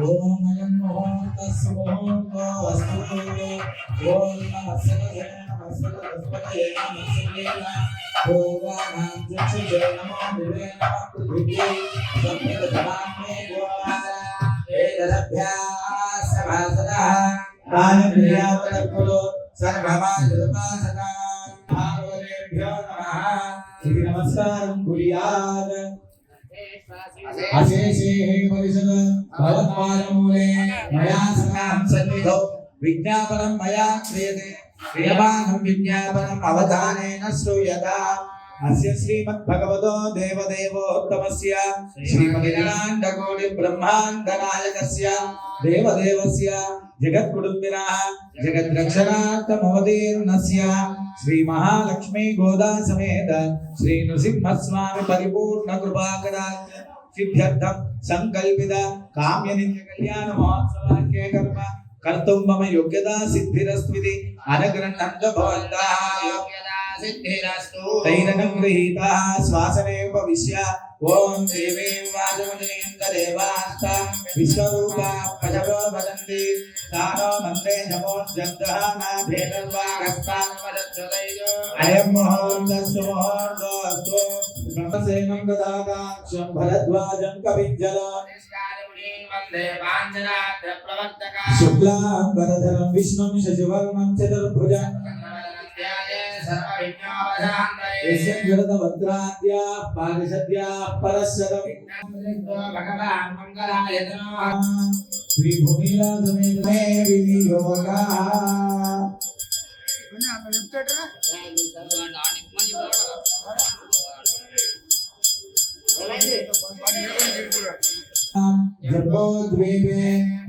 ఓం నమస్కారం కురియాద్ అశేషే పరిషత్ భగవత్పాదమూలే మయా సమాం సన్నిధౌ విజ్ఞాపనం మయా క్రియతే క్రియమాణం విజ్ఞాపనం అవధానేన శ్రూయతా అస్య శ్రీమద్భగవతో దేవదేవోత్తమస్య శ్రీమదిలాండకోటి బ్రహ్మాండ నాయకస్య దేవదేవస్య జగత్కుటుంబినः జగద్రక్షణార్థమవతీర్ణస్య శ్రీ సంకల్పిత కామ్య నిత్య కళ్యాణ మహోత్సవాఖ్యే కర్మ కర్తుం మమ యోగ్యతా సిద్ధిరస్మితి తానో మందే బ్రహ్మసేనం గదాకాక్షం భరద్వాజం కవిజ్జల శుక్లాం వరధరం విష్ణుం శశివర్ణం చతుర్భుజం యస్య జ్వలతవక్రాద్య పారిషద్య పరశరం శ్రీ భూమిలా సమేత మే వినియోగా जम्बोद्वीपे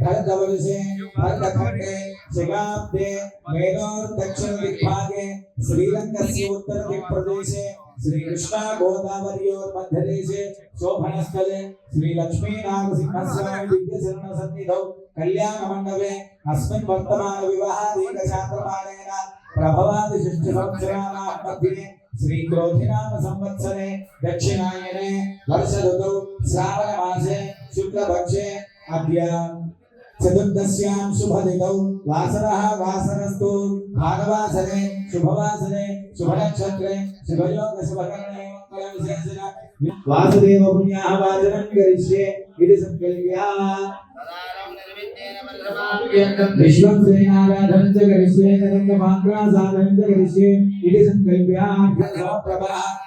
भरतवर्षे भरतखण्डे शिगाब्दे मेरोर्दक्षिणदिग्भागे श्रीलङ्कस्य उत्तरदिक्प्रदेशे श्रीकृष्णा गोदावर्योर्मध्यदेशे शोभनस्थले श्रीलक्ष्मीनारसिंहस्वामी दिव्यचरणसन्निधौ कल्याणमण्डपे अस्मिन् वर्तमानविवाहादीकशास्त्रमाणेन प्रभवादिषष्टिसंवत्सराणां मध्ये श्रीक्रोधिनाम संवत्सरे दक्षिणायने वर्ष ऋतौ श्रावणमासे शुक्लपक्षे चतुर्दश्यां शुभदिनौ वासरः वासरस्तु भागवासरे, शुभवासरे, शुभनक्षत्रे शुभयोग शुभकर्णे मंगलविशेषण वासुदेव पुण्याः वाचनं करिष्ये इति संकल्प्य विश्वं श्रीनाराधनं च करिष्ये नरङ्गमाग्रासाधनं च करिष्ये इति वेत्रमानरसिके सौदुस्वरक्षापरायणः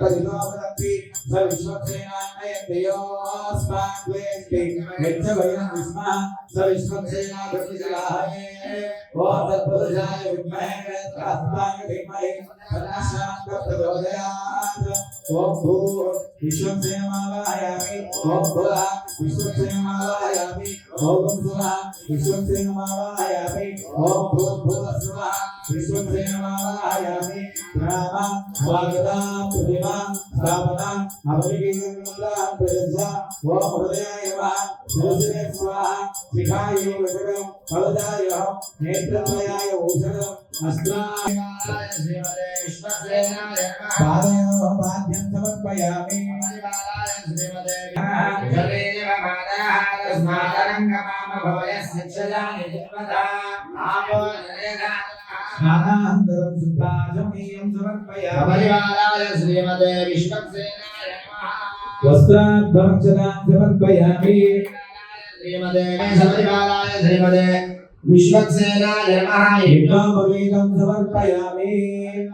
परिलोपदन्ति स विश्वसेनान्नयन्त्ययोऽस्मान् द्वेष्टि यज्ञवयं विस्मः स विश्वसेनाभृतिजलाहये ॐ तत्पुरुषाय विद्महे वेत्रहस्ताय धीमहि तन्नः ఓం భూ విశ్వసేనాలయామి ఓం భువ విశ్వసేనాలయామి ఓం భువ విశ్వసేనాలయామి ఓం భూ భువ శువ విశ్వసేనాలయామి ఔషధం అస్త్రాయ శివరే पादयोपाद्यं समर्पयामि स्नानानन्तरं शुद्धाजमीयं समर्पयामि श्रीमते विष्णुसेनाय नमः वस्त्राद्वं जनां समर्पयामि श्रीमते शबरिमालाय श्रीमते विश्वक्सेनाय नमः यज्ञोपवीतं समर्पयामि